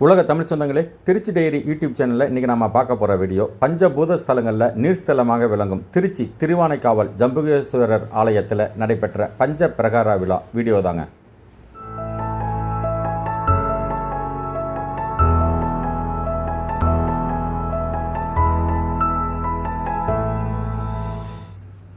உலக தமிழ் சொந்தங்களே Trichy diary YouTube சேனலில் இன்றைக்கி நம்ம பார்க்க போகிற வீடியோ பஞ்சபூத ஸ்தலங்களில் நீர்ஸ்தலமாக விளங்கும் திருச்சி திருவானைக்காவல் ஜம்புகேஸ்வரர் ஆலயத்தில் நடைபெற்ற பஞ்ச பிரகார விழா. வீடியோ தாங்க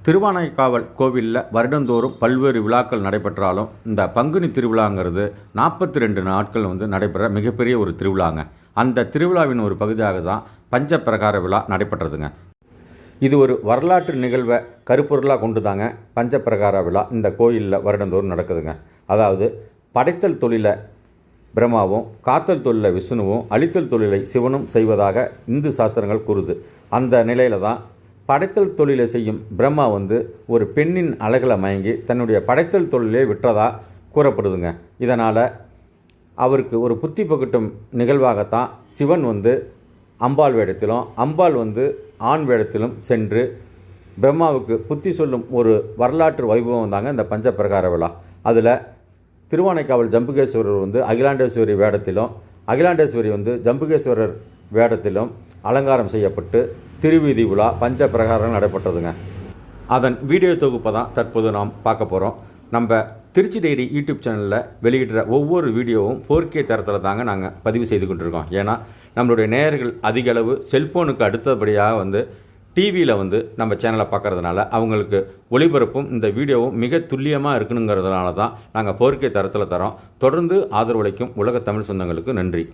திருவானைக்காவல் கோவிலில் வருடந்தோறும் பல்வேறு விழாக்கள் நடைபெற்றாலும் இந்த பங்குனி திருவிழாங்கிறது நாற்பத்தி ரெண்டு நாட்கள் வந்து நடைபெற மிகப்பெரிய ஒரு திருவிழாங்க. அந்த திருவிழாவின் ஒரு பகுதியாக தான் பஞ்ச பிரகார விழா நடைபெற்றதுங்க. இது ஒரு வரலாற்று நிகழ்வை கருப்பொருளாக கொண்டு தாங்க பஞ்ச பிரகார விழா இந்த கோயிலில் வருடந்தோறும் நடக்குதுங்க. அதாவது படைத்தல் தொழிலை பிரம்மாவும் காத்தல் தொழிலை விஷ்ணுவும் அழித்தல் தொழிலை சிவனும் செய்வதாக இந்து சாஸ்திரங்கள் கூறுது. அந்த நிலையில தான் படைத்தல் தொழிலை செய்யும் பிரம்மா வந்து ஒரு பெண்ணின் அழகில் மயங்கி தன்னுடைய படைத்தல் தொழிலே விட்டதா கூறப்படுதுங்க. இதனால் அவருக்கு ஒரு புத்தி பகட்டும் நிகழ்வாகத்தான் சிவன் வந்து அம்பாள் வேடத்திலும் அம்பாள் வந்து ஆண் வேடத்திலும் சென்று பிரம்மாவுக்கு புத்தி சொல்லும் ஒரு வரலாற்று வைபவம் தாங்க இந்த பஞ்சப்பிரகார விழா. அதில் திருவானைக்காவல் ஜம்புகேஸ்வரர் வந்து அகிலாண்டேஸ்வரி வேடத்திலும் அகிலாண்டேஸ்வரி வந்து ஜம்புகேஸ்வரர் வேடத்திலும் அலங்காரம் செய்யப்பட்டு திருவீதி உலா பஞ்ச பிரகாரம் நடைபெற்றதுங்க. அதன் வீடியோ தொகுப்பை தான் தற்போது நாம் பார்க்க போகிறோம் நம்ம திருச்சி டைரி யூடியூப் சேனலில் வெளியிடுற ஒவ்வொரு வீடியோவும் போர்க்கே தரத்தில் தாங்க நாங்கள் பதிவு செய்து கொண்டிருக்கோம். ஏன்னா நம்மளுடைய நேயர்கள் அதிக அளவு செல்ஃபோனுக்கு அடுத்தபடியாக வந்து டிவியில் வந்து நம்ம சேனலை பார்க்கறதுனால அவங்களுக்கு ஒளிபரப்பும் இந்த வீடியோவும் மிக துல்லியமாக இருக்கணுங்கிறதுனால தான் நாங்கள் போர்க்கை தரத்தில் தரோம். தொடர்ந்து ஆதரவளிக்கும் உலக தமிழ் சொந்தங்களுக்கு நன்றி.